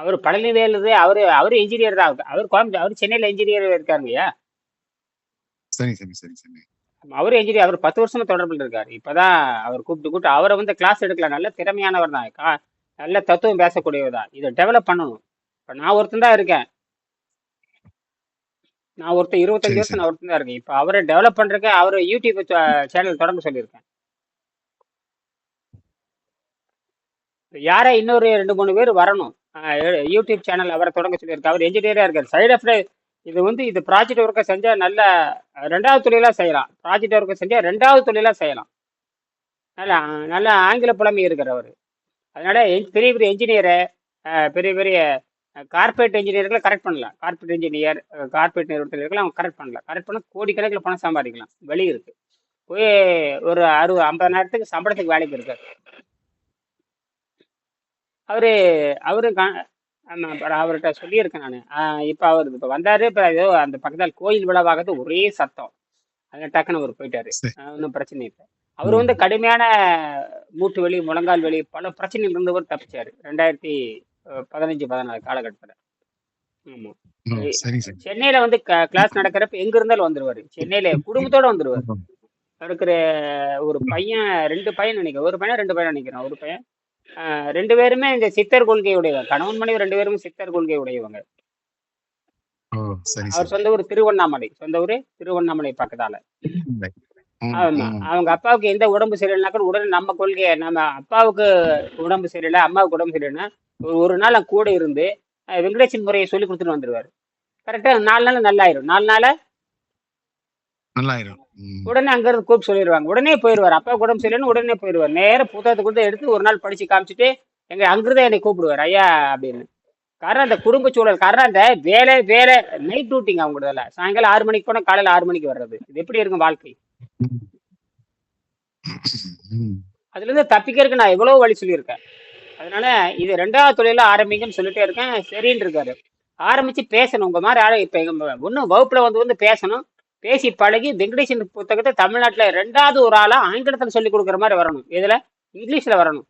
அவர் பழனிவேலு அவரு அவரு இன்ஜினியர் தான். அவர் கோயம்புத்தூர் அவர் சென்னையில இன்ஜினியர் இருக்காருங்கய்யா. சரி சரி சரி சரி. அவரு இன்ஜினியர் அவர் பத்து வருஷமா தொடர்பில் இருக்காரு. இப்பதான் அவர் கூப்பிட்டு கூப்பிட்டு அவரை வந்து கிளாஸ் எடுக்கல. நல்ல திறமையானவர் தான். நல்ல தத்துவம் பேசக்கூடியவர் தான். இதை டெவலப் பண்ணணும். இப்போ நான் ஒருத்தன் தான் இருக்கேன். நான் ஒருத்தன் இருபத்தஞ்சு வருஷம் நான் ஒருத்தன் தான் இருக்கேன். இப்போ அவரை டெவலப் பண்றதுக்கு அவர் யூடியூப் சேனல் தொடங்க சொல்லியிருக்கேன். யாரா இன்னொரு ரெண்டு மூணு பேர் வரணும். யூடியூப் சேனல் அவரை தொடங்க சொல்லியிருக்காரு அவர் என்ஜினியராக இருக்கார். சைடு எஃபெக்ட் இது வந்து இது ப்ராஜெக்ட் ஒர்க்கை செஞ்சால் நல்ல ரெண்டாவது தொழிலாக செய்யலாம். ப்ராஜெக்ட் ஒர்க்கை செஞ்சால் ரெண்டாவது தொழிலாக செய்யலாம். நல்ல நல்ல ஆங்கில புலமை இருக்கிறவர் அவர். என்- பெரிய பெரிய என்ஜினியரை பெரிய பெரிய கார்பரேட் என்ஜினியர்களை கரெக்ட் பண்ணலாம். கார்பரேட் இன்ஜினியர் கார்பரேட் நிறுவனத்தில் இருக்கலாம் அவங்க கரெக்ட் பண்ணலாம். கரெக்ட் பண்ண கோடிக்கணக்கில் பணம் சம்பாதிக்கலாம். வெளியே இருக்குது போய் ஒரு அறுபது ஐம்பதாயிரத்துக்கு சம்பளத்துக்கு வேலைக்கு இருக்காரு. அவரு அவரு அவர்கிட்ட சொல்லியிருக்கேன் நான். இப்போ அவர் இப்போ வந்தாரு இப்போ ஏதோ அந்த பக்கத்தில் கோயில் விழாவாகது ஒரே சத்தம். அதில் டக்குன்னு அவர் போயிட்டாரு. ஒன்றும் பிரச்சனை இல்லை. அவர் வந்து கடுமையான மூட்டு வலி முழங்கால் வலி பல பிரச்சனைகள் இருந்தவர் தப்பிச்சாரு. ரெண்டாயிரத்தி பதினஞ்சு பதினாறு காலகட்டத்தில். ஆமாம் சென்னையில வந்து கிளாஸ் நடக்கிறப்ப எங்க இருந்தாலும் வந்துருவாரு. சென்னையில குடும்பத்தோட வந்துருவாரு. இருக்கிற ஒரு பையன் ரெண்டு பையன் நினைக்கிறேன். ஒரு பையன் ரெண்டு பையன் நினைக்கிறேன். ஒரு பையன். ரெண்டு பேருமே இந்த சித்தர் கொள்கை உடையவங்க கணவன் மனைவி ரெண்டு பேரும் சித்தர் கொள்கை உடையவங்க அவர் சொந்த ஊர் திருவண்ணாமலை சொந்த ஊர் திருவண்ணாமலை பக்கத்தால. ஆமா அவங்க அப்பாவுக்கு எந்த உடம்பு சரியில்லைனா கூட உடனே நம்ம கொள்கையை நம்ம அப்பாவுக்கு உடம்பு சரியில்லை அம்மாவுக்கு உடம்பு சரியில்லைன்னா ஒரு ஒரு நாள் கூட இருந்து வெங்கடேசன் முறையை சொல்லி கொடுத்துட்டு வந்துருவாரு. கரெக்டா நாலு நாள் நல்லாயிரும். நாலு நாள் நல்லாயிரும். உடனே அங்க இருந்து கூப்பிட்டு சொல்லிடுவாங்க உடனே போயிடுவார். அப்பா உடம்பு சரியில்லைன்னு உடனே போயிடுவார். நேர புத்தகத்தை கொடுத்து எடுத்து ஒரு நாள் படிச்சு காமிச்சிட்டு எங்க அங்கிருந்தான் என்னை கூப்பிடுவார் ஐயா அப்படின்னு. காரணம் அந்த குடும்ப சூழல். காரணம் அந்த வேலை வேலை நைட் டியூட்டிங்க அவங்களதுல சாயங்காலம் ஆறு மணிக்கு போனா காலையில ஆறு மணிக்கு வர்றது. இது எப்படி இருக்கும் வாழ்க்கை? அதுல இருந்து தப்பிக்கிறதுக்கு நான் எவ்வளவு வழி சொல்லியிருக்கேன். அதனால இது ரெண்டாவது தொழில ஆரம்பிங்கன்னு சொல்லிட்டே இருக்கேன். சரின்னு இருக்காரு. ஆரம்பிச்சு பேசணும். உங்க மாதிரி ஆளு இப்ப ஒன்னும் வகுப்புல வந்து வந்து பேசணும். பேசி பழகி வெங்கடேசன் புத்தகத்தை தமிழ்நாட்டுல ரெண்டாவது ஒரு ஆளா ஆங்கிலத்துல சொல்லி கொடுக்குற மாதிரி வரணும். இதுல இங்கிலீஷ்ல வரணும்.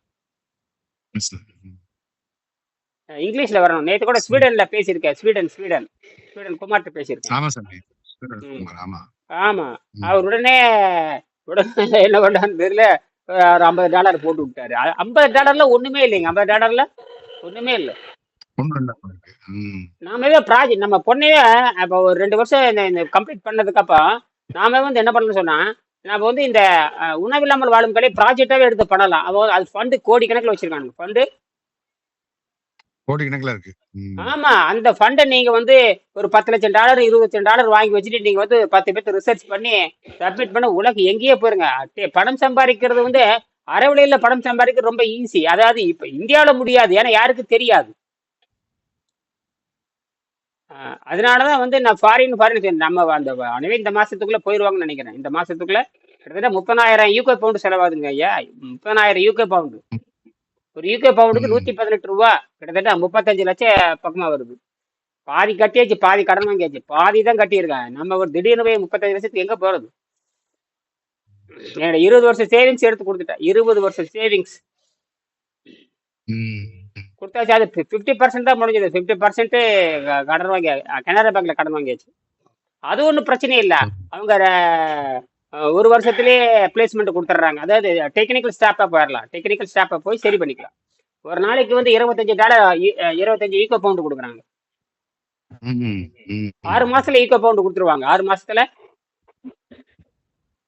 இங்கிலீஷ்ல. வரணும். நேற்று கூட ஸ்வீடன்ல பேசியிருக்கேன் ஸ்வீடன் ஸ்வீடன். ஸ்வீடன் குமார்ட்ட பேசியிருக்கேன். ஆமா. அவர் உடனே உடனே என்ன பண்ணான்னு தெரியல ஒரு ஐம்பது டாலர் போட்டு விட்டாரு. ஐம்பது டாலர்ல ஒண்ணுமே இல்லைங்க. ஐம்பது டாலர்ல ஒண்ணுமே இல்லை. ஒன்றும் இல்லை ம். நாம ப்ராஜெக்ட் நம்ம பொண்ணையே இப்போ ஒரு ரெண்டு வருஷம் இந்த இந்த கம்ப்ளீட் பண்ணதுக்கு அப்புறம் நாம வந்து என்ன பண்ணணும்னு சொன்னா நம்ம வந்து இந்த அஹ், உணவில்லாமல் வாழும் கலை ப்ராஜெக்டாவே எடுத்து பண்ணலாம். அவ அது ஃபண்டு கோடி கணக்கில் வச்சிருக்காங்க ஃபண்டு கோடிக்கணக்கில் இருக்கு. ம். ஆமா. அந்த ஃபண்டை நீங்க வந்து ஒரு பத்து லட்சம் டாலர் இருபது லட்சம் டாலர் வாங்கி வச்சுட்டு நீங்க வந்து பத்து பேர்த்து ரிசர்ச் பண்ணி சப்மிட் பண்ண உலகம் எங்கேயே போயிருங்க. அட்டே, பணம் சம்பாதிக்கிறது வந்து அறவழியில பணம் சம்பாதிக்கிறது ரொம்ப ஈஸி அதாவது இப்ப இந்தியாவில முடியாது. ஏன்னா யாருக்கு தெரியாது. அதனாலதான் வந்து நான் ஃபாரின் ஃபாரின் நம்ம அந்த அனைவரும் இந்த மாசத்துக்குள்ள போயிருவாங்கன்னு நினைக்கிறேன். இந்த மாசத்துக்குள்ள கிட்டத்தட்ட முப்பதாயிரம் யூகே பவுண்டு செலவாகுதுங்க ஐயா. முப்பதாயிரம் யூகே பவுண்டு ஒரு யூகே பவுண்டுக்கு. நூத்தி பதினெட்டு ரூபா. கிட்டத்தட்ட முப்பத்தஞ்சு லட்சம் பக்கமா வருது. பாதி கட்டியாச்சு பாதி கடன் வாங்கியாச்சு. பாதி தான் கட்டியிருக்கேன் நம்ம ஒரு திடீர்னு போய் முப்பத்தஞ்சு லட்சத்துக்கு எங்க போறது? என்னோட இருபது வருஷம் சேவிங்ஸ் எடுத்து கொடுத்துட்டேன். இருபது வருஷம் சேவிங்ஸ் கொடுத்தாச்சு. அது ஃபிஃப்டி பர்சன்ட் தான் முடிஞ்சது. ஃபிஃப்டி பர்சன்ட் கடன் வாங்கி கனரா பேங்க்ல கடன் வாங்கியாச்சு. அது ஒன்றும் பிரச்சனை இல்லை. அவங்க ஒரு வருஷத்துலேயே பிளேஸ்மெண்ட் கொடுத்துட்றாங்க அதாவது டெக்னிக்கல் ஸ்டாஃபாக போயிடலாம் டெக்னிக்கல் ஸ்டாஃபாக போய் சரி பண்ணிக்கலாம். ஒரு நாளைக்கு வந்து இருபத்தஞ்சு டாலர் இருபத்தஞ்சு ஈக்கோ பவுண்டு கொடுக்குறாங்க. ஆறு மாசத்துல ஈக்கோ பவுண்டு கொடுத்துருவாங்க. ஆறு மாசத்துல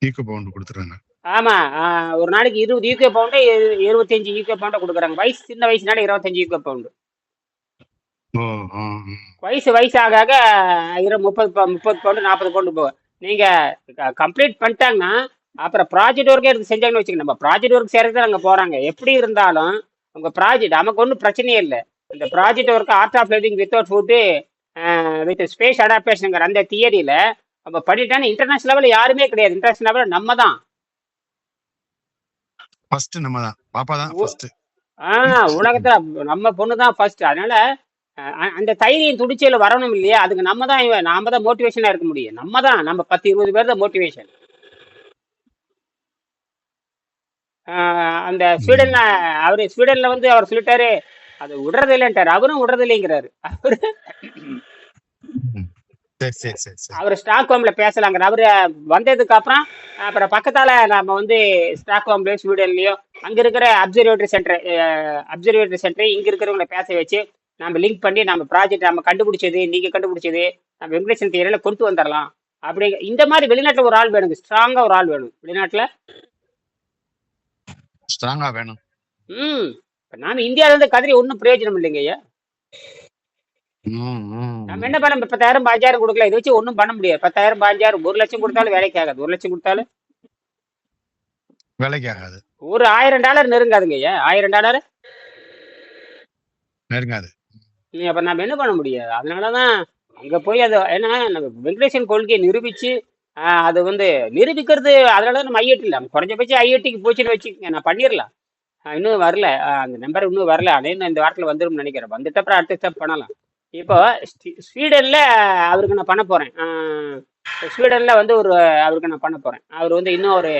ஈக்கோ பவுண்ட் கொடுத்துறாங்க. ஆமா ஆஹ், ஒரு நாளைக்கு இருபது ஈக்கோ பவுண்டு இருபத்தஞ்சு ஈக்கோ பவுண்டை கொடுக்குறாங்க. வயசு சின்ன வயசுனால இருபத்தஞ்சு ஈக்கோ பவுண்டு. வயசு வயசாக ஆக இரு முப்பது முப்பது பவுண்டு நாற்பது பவுண்டு போகும். நீங்க கம்ப்ளீட் பண்ணிட்டாங்கன்னா அப்புறம் ப்ராஜெக்ட் ஒர்க்கே எடுத்து செஞ்சாங்கன்னு வச்சுக்கோங்க. நம்ம ப்ராஜெக்ட் ஒர்க் செய்யறதுக்கு அங்கே போறாங்க. எப்படி இருந்தாலும் உங்க ப்ராஜெக்ட் நமக்கு ஒன்றும் பிரச்சனையே இல்லை. இந்த project work art of living without food with space அடாப்டேஷனுங்கிற அந்த தியரியில நம்ம பண்ணிட்டாங்கன்னா இன்டர்நேஷனல் லெவலில் யாருமே கிடையாது. இன்டர்நேஷனல் லெவலில் நம்ம தான். ஃபர்ஸ்ட் நம்ம தான் பாப்பா தான். ஃபர்ஸ்ட் ஆ உலகத்துல நம்ம பொண்ணு தான் ஃபர்ஸ்ட் அதனால அந்த தைரியம் துடிச்சல வரணும் இல்லையா? அதுக்கு நம்ம தான் இவ- நாம தான் மோட்டிவேஷனா இருக்க முடியும். நம்ம தான் நம்ம பத்து இருபது பேர் தான் மோட்டிவேஷன் அந்த ஸ்வீடன்ல அவரு ஸ்வீடன்ல வந்து அவர் சொல்லிட்டாரு அது விடுறது இல்லைன்ட்டாரு அவரும் விடுறது இல்லைங்கிறாரு அவரு. சரி சரி சரி சரி. அவர் ஸ்டாக்ஹோம்ல பேசலாங்கிற அவரு வந்ததுக்கு அப்புறம் அப்புறம் பக்கத்தால நம்ம வந்து ஸ்டாக்ஹோம்லயோ ஸ்வீடன்லயோ அங்க இருக்கிற அப்சர்வேட்டரி சென்டர் அப்சர்வேட்டரி சென்டர் இங்க இருக்கிறவங்களை பேச வச்சு நம்ம லிங்க் பண்ணி நம்ம ப்ராஜெக்ட் நம்ம கண்டுபிடிச்சது நீங்க கண்டுபிடிச்சது நம்ம வெங்கடேசன் தியரியில கொண்டு வந்துடலாம் அப்படி இந்த மாதிரி வெளிநாட்டுல ஒரு ஆள் வேணுங்க ஸ்ட்ராங்கா ஒரு ஆள் வேணும் வெளிநாட்டுல. ஸ்ட்ராங்கா வேணும். ம் நாம இந்தியால இருந்து கதிரி ஒன்றும் பிரயோஜனம் இல்லைங்க ஐயா நம்ம என்ன பண்ண பத்தாயிரம் பாஞ்சாயிரம் கொடுக்கல. இதை வச்சு ஒன்றும் பண்ண முடியாது. பத்தாயிரம் பாஞ்சாயிரம் ஒரு லட்சம் கொடுத்தாலும் வேலைக்கு ஆகாது. ஒரு லட்சம் கொடுத்தாலும் வேலைக்கு ஆகாது. ஒரு ஆயிரம் டாலர் நெருங்காதுங்க ஐயா. ஆயிரம் டாலர் நெருங்காது. அப்ப நம்ம என்ன பண்ண முடியாது? அதனாலதான் அங்க போய் அது ஏன்னா நம்ம வெங்கடேசன் கொள்கையை நிரூபிச்சு அது வந்து நிரூபிக்கிறது அதனால நம்ம ஐஐடி இல்லை குறைஞ்சபட்சம் ஐஐடிக்கு போச்சுன்னு வச்சுக்கோங்க. நான் பண்ணிடலாம். இன்னும் வரல. அந்த நம்பர் இன்னும் வரல. அதே இந்த வாரத்தில் வந்துரும்னு நினைக்கிறேன். வந்துட்டு அப்புறம் அடுத்த ஸ்டெப் பண்ணலாம். இப்போ ஸ்வீ- ஸ்வீடன்ல அவருக்கு நான் பண்ண போறேன். ஸ்வீடன்ல வந்து ஒரு அவருக்கு நான் பண்ண போறேன். அவர் வந்து இன்னும் ஒரு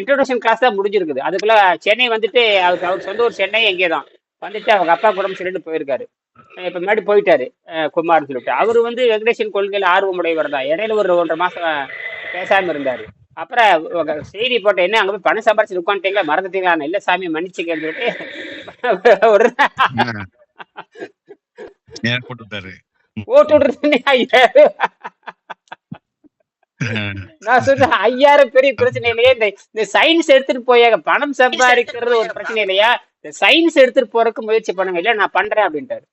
இன்ட்ரோடக்ஷன் கிளாஸ் தான் முடிஞ்சிருக்குது. அதுக்குள்ள சென்னை வந்துட்டு அவருக்கு அவர் சொந்த ஊர் சென்னை எங்கே தான். வந்துட்டு அவங்க அப்பா உடம்பு சரியில்லைன்னு போயிருக்காரு. இப்ப முன்னாடி போயிட்டாரு குமார்னு சொல்லிட்டு. அவர் வந்து வெங்கடேசன் கொள்கையில ஆர்வமுடையவர் தான். இடையில ஒரு ஒன்றரை மாசம் பேசாம இருந்தாரு. அப்புறம் ஒரு செய்தி போட்ட என்ன அங்க போய் பணம் சம்பாரிச்சு உட்காந்துட்டீங்களா? மறந்துட்டீங்களா? இல்ல சாமி மன்னிச்சுக்கன்னு சொல்லிட்டு ஒரு ஏன் போட்டு விட்டாரு ஐயாயிரம். நான் சொல்றேன் ஐயாயிரம் பெரிய பிரச்சனை இல்லையா. இந்த இந்த சயின்ஸ் எடுத்துட்டு போயாங்க பணம் சம்பாதிக்கிறது ஒரு பிரச்சனை இல்லையா? இந்த சயின்ஸ் எடுத்துட்டு போறதுக்கு முயற்சி பண்ணுங்க. இல்ல நான் பண்றேன் அப்படின்ட்டாரு.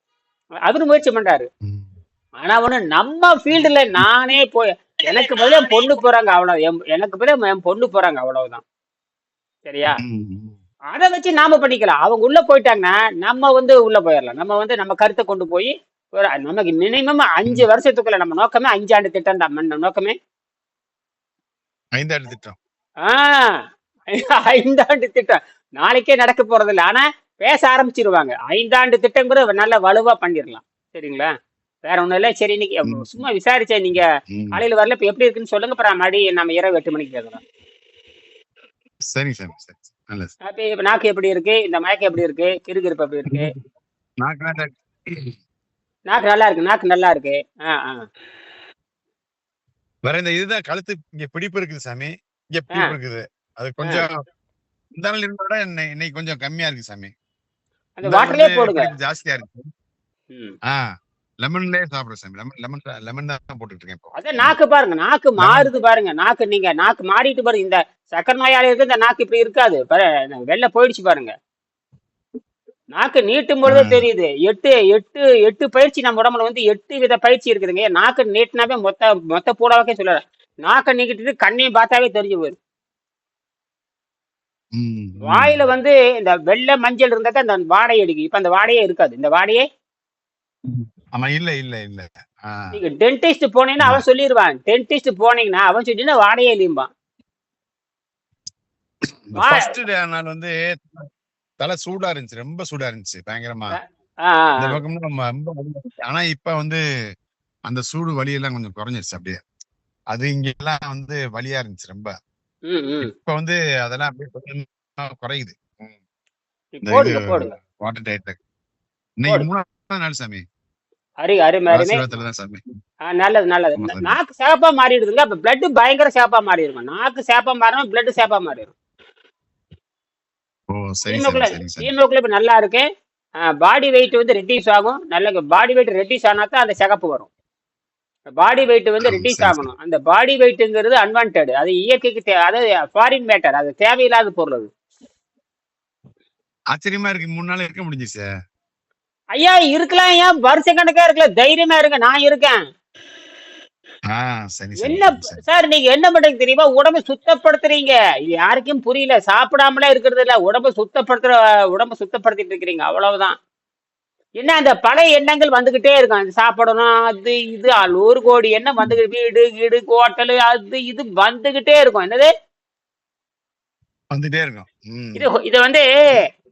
அவரு முயற்சி பண்றாரு. ஆனா ஒண்ணு நம்ம ஃபீல்டுல நானே போய் எனக்கு பதிலா என் பொண்ணு போறாங்க அவ்வளவு. என் எனக்கு பதிலா என் பொண்ணு போறாங்க அவ்வளவுதான். சரியா. அதை வச்சு நாம பண்ணிக்கலாம். அவங்க உள்ள போயிட்டாங்கன்னா நம்ம வந்து உள்ள போயிடலாம் நம்ம வந்து நம்ம கருத்தை கொண்டு போய் ஒரு நமக்கு மினிமம் அஞ்சு வருஷத்துக்குள்ள நம்ம நோக்கமே அஞ்சாண்டு திட்டம் தான். நம்ம நோக்கமே. ஐந்தாண்டு திட்டம். ஆஹ் ஐந்தாண்டு திட்டம். நாளைக்கே நடக்க போறது இல்லை. ஆனா பேச ஆரம்பிச்சிருவாங்க. ஐந்தாண்டு திட்டங்கிறது நல்ல வலுவா பண்ணிடலாம் சரிங்களா? வேற ஒண்ணும் இல்லை. சரி இன்னைக்கு. சும்மா விசாரிச்சேன். நீங்க. காலையில வரல. இப்ப எப்படி இருக்குன்னு சொல்லுங்க. அப்புறம் மறுபடியும் நம்ம இரவு எட்டு மணிக்கு கேட்கலாம் சரி சரி சரி. நல்லது நாக்கு எப்படி இருக்கு? இந்த மயக்கம் எப்படி இருக்கு? கிறுகிறுப்பு எப்படி இருக்கு? நாக்கு நல்லா இருக்கு. நாக்கு நல்லா இருக்கு. வேற இந்த இதுதான் கழுத்து இங்க பிடிப்பு இருக்குது சாமி. இங்க பிடிப்பு இருக்குது. அது கொஞ்சம் இந்த நாள் இருந்த விட இன்னை- இன்னைக்கு கொஞ்சம் கம்மியா இருக்கு சாமி. அந்த வாட்டர்லயே போடுங்க. ஜாஸ்தியா இருக்கு. ஆ லெமன்லயே சாப்பிடுறேன் சாமி. லெமன் லெமன் லெமன் தான் போட்டுட்டு இருக்கேன் இப்போ. அதான் நாக்கு பாருங்க. நாக்கு மாறுது பாருங்க. நாக்கு நீங்க நாக்கு மாறிட்டு பாருங்க. இந்த சக்கரை நோயாளிகளுக்கு இந்த நாக்கு இப்படி இருக்காது. வெளில போயிடுச்சு பாருங்க. நாக்கு நீட்டும் பொழுதே. தெரியுது. எட்டு எட்டு எட்டு பயிற்சி நம்ம உடம்புல வந்து எட்டு வித பயிற்சி இருக்குதுங்க. நாக்கு நீட்டினாவே மொத்த மொத்த பூடாவே சொல்லல. நாக்கை நீக்கிட்டு கண்ணையும் பார்த்தாவே தெரிஞ்சு போயிரு ம், ம். வாயில வந்து இந்த வெள்ளை மஞ்சள் இருந்தா தான் அந்த வாடை அடிக்கும் இப்ப அந்த வாடையே இருக்காது. இந்த வாடையே ஆமா இல்ல இல்ல இல்ல. நீங்க டென்டிஸ்ட் போனீங்கன்னா அவன் சொல்லிடுவான் டென்டிஸ்ட் போனீங்கன்னா அவன் சொல்லினா வாடையே இல்லையும்பான் ஃபர்ஸ்ட் நாள் வந்து தலை சூடா இருந்துச்சு ரொம்ப சூடா இருந்துச்சு பயங்கரமா. இந்த நம்ம ரொம்ப. ஆனா இப்ப வந்து அந்த சூடு வலி எல்லாம் கொஞ்சம் குறைஞ்சிருச்சு அப்படியே. அது இங்க எல்லாம் வந்து வலியா இருந்துச்சு ரொம்ப. இப்ப வந்து அதெல்லாம் அப்படியே குறையுது. வாட்டர் டயட்ல இன்னைக்கு மூணாவது நாள் சாமி. அரு அருமை அருமை. நல்லது நல்லது. நாக்கு சேப்பா மாறிடுதுங்க. அப்ப பிளட் பயங்கர சேப்பா மாறி இருக்கும் நாக்கு சேப்பா மாறினா பிளட் சேப்பா மாறிடும். ஓ சரி ஹீமோகுளோபின் நல்லா இருக்கு. பாடி வெயிட் வந்து ரெடியூஸ் ஆகும். நல்ல பாடி வெயிட் ரெடியூஸ் ஆனா தான் அந்த சிகப்பு வரும். பாடி வெயிட் வந்து ஆ, ரெடியூஸ் சரி, ஆகணும். அந்த பாடி வெயிட்ங்கிறது அன்வான்ட் அது இயற்கைக்கு தே அதாவது ஃபாரின் மேட்டர் அது தேவையில்லாத பொருள் அது. ஆச்சரியமா இருக்கு. மூணு நாள் இருக்க முடிஞ்சிச்சு. ஐயா இருக்கலாம் ஏன் வருஷ கணக்கா இருக்கலாம் தைரியமா இருங்க. நான் இருக்கேன். என்ன சரி, நீங்க என்ன பண்றீங்க தெரியுமா? உடம்பை சுத்தப்படுத்துறீங்க. இது யாருக்கும் புரியல. சாப்பிடாமலே இருக்கிறது இல்ல. உடம்பை சுத்தப்படுத்துற உடம்பை சுத்தப்படுத்திட்டு இருக்கிறீங்க. அவ்வளவுதான். என்ன அந்த பழைய எண்ணங்கள் வந்துகிட்டே இருக்கும். அது சாப்பிடணும் அது இது நூறு கோடி எண்ணம் வந்துகிட்டு வீடு வீடு ஹோட்டலு அது இது வந்துகிட்டே இருக்கும். என்னது? வந்துட்டே இருக்கும். இது இது வந்து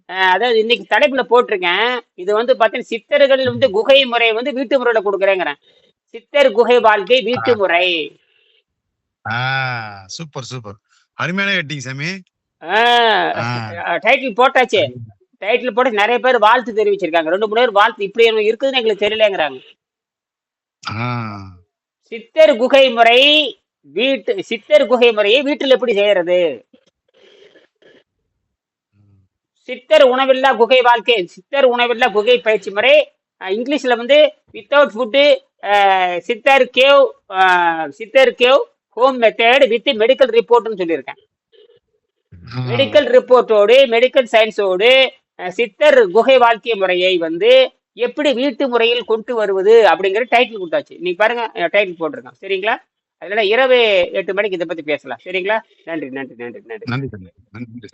அதாவது இன்னைக்கு தலைப்புல போட்டிருக்கேன். இது வந்து பாத்தீங்கன்னா சித்தர்கள் வந்து குகை முறை வந்து வீட்டு முறையில கொடுக்குறேங்கிறேன். சித்தர் குகை வாழ்க்கை வீட்டு முறை. Super super. அருமையான கட்டிங் சாமி. டைட்டில் போட்டாச்சு. டைட்டில் போட்டு நிறைய பேர் வாழ்த்து தெரிவிச்சிருக்காங்க. ரெண்டு மூணு பேர் வாழ்த்து இப்படி இருக்குதுன்னு எங்களுக்கு தெரியலங்கிறாங்க சித்தர் குகை முறை வீட்டு சித்தர் குகை முறையை வீட்டில் எப்படி செய்யறது? சித்தர் உணவில்லா குகை வாழ்க்கை சித்தர் உணவில்லா குகை பயிற்சி முறை இங்கிலீஷ்ல வந்து வித்தவுட் ஃபுட்டு சித்தர் கேவ் சித்தர் cave home method with medical ரிப்போர்ட்னு சொல்லியிருக்கேன். மெடிக்கல் ரிப்போர்ட்டோடு மெடிக்கல் சயின்ஸோடு சித்தர் குகை வாழ்க்கை முறையை வந்து எப்படி வீட்டு முறையில் கொண்டு வருவது அப்படிங்கிற டைட்டில் கொடுத்தாச்சு. நீ பாருங்க டைட்டில் போட்டிருக்கேன். சரிங்களா? அதனால இரவு எட்டு மணிக்கு இதை பத்தி பேசலாம். சரிங்களா? நன்றி நன்றி நன்றி நன்றி. நன்றி.